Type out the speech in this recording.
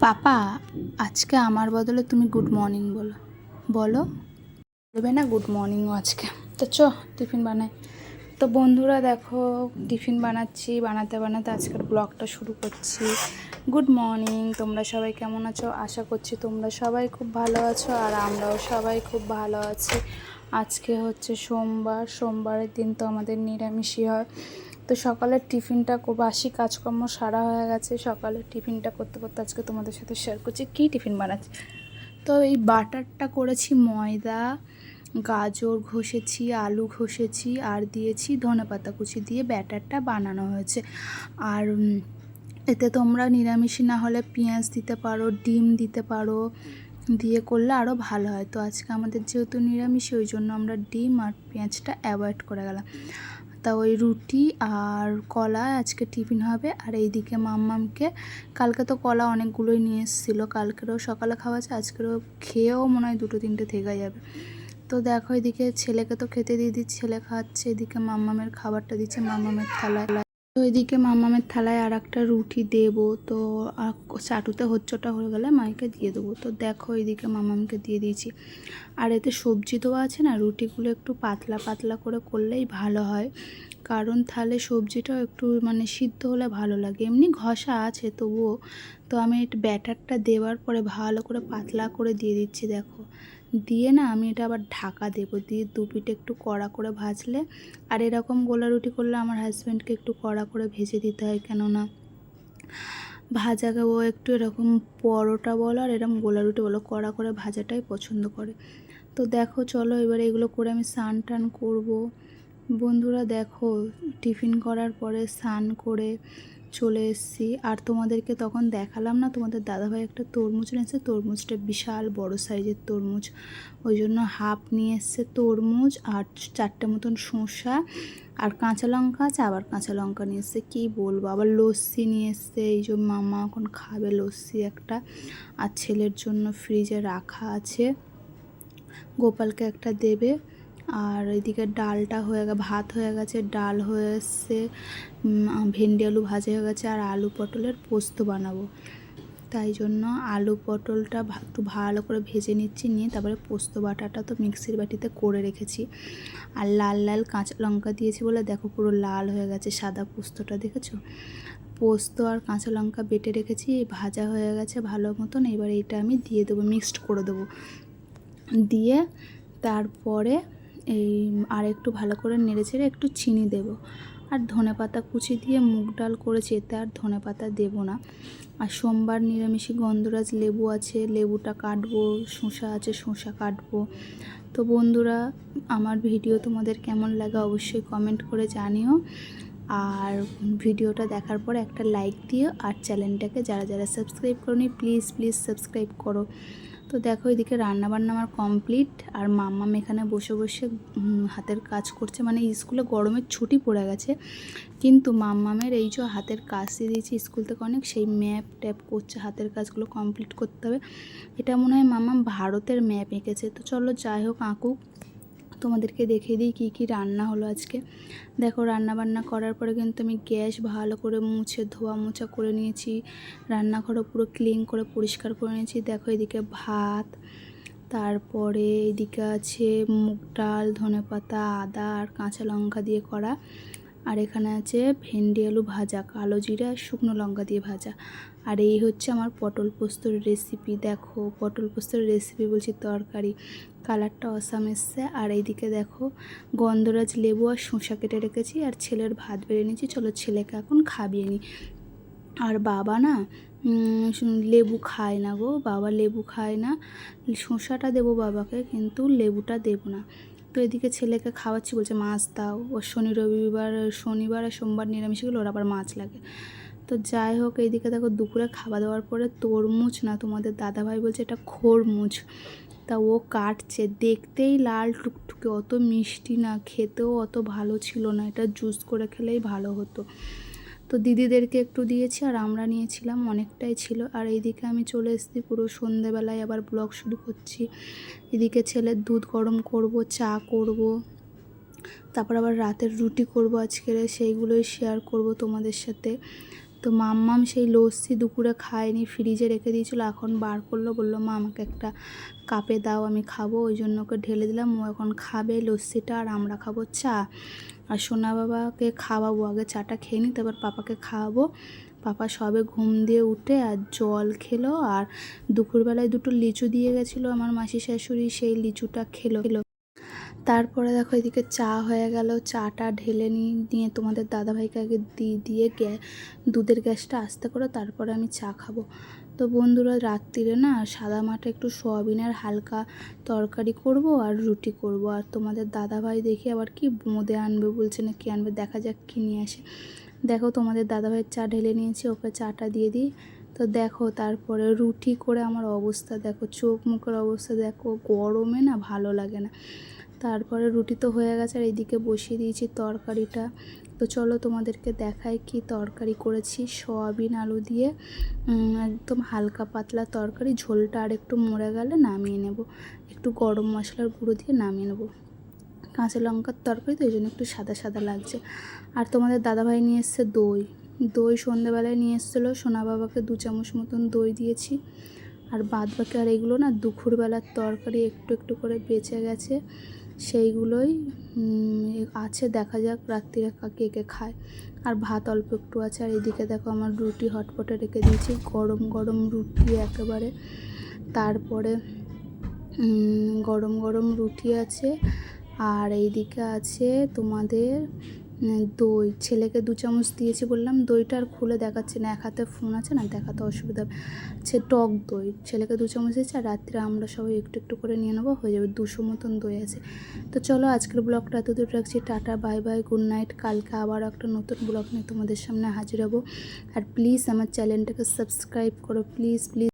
পাপা, আজকে আমার বদলে তুমি গুড মর্নিং বলো। বলো? বলবে না গুড মর্নিংও আজকে। তো চ, টিফিন বানাই। তো বন্ধুরা দেখো, টিফিন বানাচ্ছি, বানাতে বানাতে আজকের ব্লগটা শুরু করছি। গুড মর্নিং তোমরা সবাই কেমন আছো? আশা করছি তোমরা সবাই খুব ভালো আছো আর আমরাও সবাই খুব ভালো আছি। আজকে হচ্ছে সোমবার, সোমবারের দিন তো আমাদের নিরামিষই হয়। তো সকালের টিফিনটা বাসি কাজকর্ম সারা হয়ে গেছে। সকালের টিফিনটা করতে করতে আজকে তোমাদের সাথে শেয়ার করছি। কী টিফিন বানাচ্ছি? তো এই বাটারটা করেছি, ময়দা, গাজর ঘষেছি, আলু ঘষেছি, আর দিয়েছি ধনেপাতা কুচি দিয়ে ব্যাটারটা বানানো হয়েছে। আর এতে তোমরা নিরামিষি না হলে পেঁয়াজ দিতে পারো, ডিম দিতে পারো, দিয়ে করলে আরও ভালো হয়। তো আজকে আমাদের যেহেতু নিরামিষ, ওই জন্য আমরা ডিম আর পেঁয়াজটা অ্যাভয়েড করে গেলাম। তা ওই রুটি আর কলা আজকে টিফিন হবে। আর এইদিকে মাম্মামকে, কালকে তো কলা অনেকগুলোই নিয়ে এসেছিল। কালকেরও সকালে খাওয়া আছে, আজকেরও খেয়েও মনে হয় দুটো তিনটে থেকে যাবে। তো দেখো, এদিকে ছেলেকে তো খেতে দিয়ে দিচ্ছি, ছেলে খাচ্ছে। এদিকে মাম্মামের খাবারটা দিচ্ছে মাম্মামের থালায়। তো এদিকে মাম্মামের থালায় আর একটা রুটি দেবো, তো চাটুতে হচ্চটা হয়ে গেলে মাইকে দিয়ে দেবো। তো দেখো এদিকে মামামকে দিয়ে দিয়েছি। আর এতে সবজি দেওয়া আছে না, রুটিগুলো একটু পাতলা পাতলা করে করলেই ভালো হয়। কারণ তাহলে সবজিটাও একটু মানে সিদ্ধ হলে ভালো লাগে। এমনি ঘষা আছে তবুও। তো আমি ব্যাটারটা দেওয়ার পরে ভালো করে পাতলা করে দিয়ে দিচ্ছি, দেখো। দিয়ে না আমি এটা আবার ঢাকা দেবো। দিয়ে দু পিঠে একটু কড়া করে ভাজলে, আর এরকম গোলা রুটি করলে আমার হাজব্যান্ডকে একটু কড়া করে ভেজে দিতে হয় কেননা ভাজাকে ও একটু এরকম পরোটা বলো আর এরকম গোলা রুটি বলো, কড়া করে ভাজাটাই পছন্দ করে। তো দেখো চলো এবার এগুলো করে আমি স্নান টান করব। বন্ধুরা দেখো, টিফিন করার পরে স্নান করে চলে এসেছি। আর তোমাদেরকে তখন দেখালাম না, তোমাদের দাদাভাই একটা তরমুজ নিয়েছে তরমুজটা বিশাল বড় সাইজের তরমুজ। ওই জন্য হাফ নিয়ে এসছে তরমুজ আর চারটে মতন শসা আর কাঁচা লঙ্কা আছে, আবার কাঁচা লঙ্কা নিয়ে এসছে। কী বলব? আবার লস্যি নিয়ে এসছে। এই যে মামা এখন খাবে লস্যি একটা আর ছেলের জন্য ফ্রিজে রাখা আছে। গোপালকে একটা দেবে। আর এদিকে ডালটা হয়ে গেছে, ভাত হয়ে গেছে, ডাল হয়ে এসছে ভেন্ডি আলু ভাজা হয়ে গেছে আর আলু পটলের পোস্ত বানাবো। তাই জন্য আলু পটলটা একটু ভালো করে ভেজে নিচ্ছি, নিয়ে তারপরে পোস্ত বাটাটা তো মিক্সির বাটিতে করে রেখেছি। আর লাল লাল কাঁচা লঙ্কা দিয়েছি বলে দেখো পুরো লাল হয়ে গেছে সাদা পোস্তটা, দেখেছ? পোস্ত আর কাঁচা লঙ্কা বেটে রেখেছি, ভাজা হয়ে গেছে ভালো মতন, এবার এটা আমি দিয়ে দেবো, মিক্সড করে দেবো। দিয়ে তারপরে এই, আর একটু ভালো করে নেড়ে চেড়ে একটু চিনি দেব। আর ধনে পাতা কুচি দিয়ে মুগ ডাল করেছি, এতে আর ধনে পাতা দেবো না। আর সোমবার নিরামিষি গন্ধরাজ লেবু আছে, লেবুটা কাটবো, শসা আছে, শসা কাটবো। তো বন্ধুরা, আমার ভিডিও তোমাদের কেমন লাগে অবশ্যই কমেন্ট করে জানিও। আর ভিডিওটা দেখার পর একটা লাইক দিও আর চ্যানেলটাকে যারা যারা সাবস্ক্রাইব করনি প্লিজ প্লিজ সাবস্ক্রাইব করো। তো দেখো এদিকে রান্নাবান্না আমার কমপ্লিট আর মাম্মাম এখানে বসে বসে হাতের কাজ করছে। মানে স্কুলে গরমের ছুটি পড়ে গেছে, কিন্তু মাম্মামের এই যে হাতের কাজ দিয়ে দিয়েছি স্কুল থেকে অনেক, সেই ম্যাপ ট্যাপ করছে, হাতের কাজগুলো কমপ্লিট করতে হবে। এটা মনে হয় মাম্মাম ভারতের ম্যাপ এঁকেছে। তো চলো যাই হোক, আঁকুক। তোমাদেরকে দেখিয়ে দিই কী কী রান্না হলো আজকে। দেখো রান্না বান্না করার পরে কিন্তু আমি গ্যাস ভালো করে মুছে, ধোয়া মোছা করে নিয়েছি। রান্নাঘরও পুরো ক্লিন করে, পরিষ্কার করে নিয়েছি। দেখো, এদিকে ভাত, তারপরে এদিকে আছে মুগ ডাল ধনে পাতা আদা আর কাঁচা লঙ্কা দিয়ে করা। আর এখানে আছে ভেন্ডি, আলু ভাজা, কালো জিরা আর শুকনো লঙ্কা দিয়ে ভাজা। আর এই হচ্ছে আমার পটল পোস্তর রেসিপি দেখো, পটল পোস্তর রেসিপি বলছি তরকারি। কালারটা অসাম এসছে। আর এইদিকে দেখো, গন্ধরাজ লেবু আর শসা কেটে রেখেছি আর ছেলের ভাত বেড়ে নিয়েছি। চলো ছেলেকে এখন খাবিয়ে নিই আর বাবা না লেবু খায় না গো। বাবা লেবু খায় না। শসাটা দেবো বাবাকে, কিন্তু লেবুটা দেবো না। তো এদিকে ছেলেকে খাওয়াচ্ছি, বলছে, মাছ দাও। ও শনি, রবিবার, শনিবার আর সোমবার নিরামিষগুলো ওর আবার মাছ লাগে। তো যাই হোক এইদিকে দেখো দুপুরে খাওয়া দাওয়ার পরে তরমুজ না, তোমাদের দাদাভাই বলছে এটা খরমুজ। তা ও কাটছে, দেখতেই লাল টুকটুকে, অত মিষ্টি না, খেতেও অত ভালো ছিল না, এটা জুস করে খেলেই ভালো হতো। তো দিদিদেরকে একটু দিয়েছি আর আমরা নিয়েছিলাম, অনেকটাই ছিল। আর এইদিকে আমি চলে এসেছি পুরো সন্ধেবেলায় আবার ব্লগ শুরু করছি। এদিকে ছেলের দুধ গরম করব, চা করব, তারপর আবার রাতের রুটি করব আজকের সেইগুলোই শেয়ার করব তোমাদের সাথে। তো মাম্মাম সেই লস্যি দুপুরে খায়নি, ফ্রিজে রেখে দিয়েছিল, এখন বার করল, বলল, মা, আমাকে একটা কাপে দাও, আমি খাব। ওই জন্য ওকে ঢেলে দিলাম, ও এখন খাবে লস্যিটা আর আমরা খাব চা। আর সোনা বাবাকে খাওয়াবো, আগে চাটা খেয়ে নিই, তারপর পাপাকে খাওয়াবো। পাপা সবে ঘুম দিয়ে উঠে আর জল খেলো, আর দুপুরবেলায় দুটো লিচু দিয়ে গেছিল আমার মাসি শাশুড়ি, সেই লিচুটা খেলো খেলো। তারপরে দেখো এদিকে চা হয়ে গেল, চাটা ঢেলে নিয়ে তোমাদের দাদাভাইকে আগে দিয়ে দিয়ে গ্যা, দুধের গ্যাসটা আস্তে করে তারপরে আমি চা খাব। তো বন্ধুরা রাত্রিরে না সাদা মাঠে একটু সোয়াবিনের হালকা তরকারি করব আর রুটি করব। আর তোমাদের দাদাভাই দেখি আবার কি বোঁদে আনবে বলছে না কী আনবে, দেখা যাক কী নিয়ে আসে। দেখো তোমাদের দাদাভাইয়ের চা ঢেলে নিয়েছি, ওকে চাটা দিয়ে দিই। তো দেখো তারপরে রুটি করে আমার অবস্থা, দেখো চোখ মুখের অবস্থা, দেখো গরমে না ভালো লাগে না। তারপরে রুটি তো হয়ে গেছে, আর এইদিকে বসিয়ে দিয়েছি তরকারিটা। তো চলো তোমাদেরকে দেখাই কি তরকারি করেছি। সয়াবিন আলু দিয়ে একদম হালকা পাতলা তরকারি। ঝোলটা আর একটু মরে গেলে নামিয়ে নেব। একটু গরম মশলার গুঁড়ো দিয়ে নামিয়ে নেব। কাঁচা লঙ্কার তরকারি তো এই জন্য একটু সাদা সাদা লাগছে। আর তোমাদের দাদাভাই নিয়ে এসছে দই। দই সন্ধেবেলায় নিয়ে এসেছিল। সোনা বাবাকে দু চামচ মতন দই দিয়েছি। আর বাদ বাকি আর এগুলো না দুপুরবেলার তরকারি একটু একটু করে বেঁচে গেছে। সেইগুলোই আছে, দেখা যাক, রাত্রিরে কা- কে খায়। আর ভাত অল্প একটু আছে, আর এদিকে দেখো আমার রুটি হটপটে রেখে দিয়েছি, গরম গরম রুটি একেবারে। তারপরে গরম গরম রুটি আছে, আর এইদিকে আছে তোমাদের দই। ছেলেকে দু চামচ দিয়েছি বললাম, দইটা আর খুলে দেখাচ্ছি না, এক হাতে ফোন আছে না, দেখাতে অসুবিধা। সে টক দই, ছেলেকে দু চামচ দিয়েছি, আর রাত্রে আমরা সবাই একটু একটু করে নিয়ে নেব, হয়ে যাবে দুশো মতন দই আছে। তো চলো আজকের ব্লগটা এত দূর রাখছি, tata, bye bye good night কালকে আবার একটা নতুন ব্লগ নিয়ে তোমাদের সামনে হাজির হব। আর প্লিজ আমার চ্যানেলটাকে সাবস্ক্রাইব করো প্লিজ প্লিজ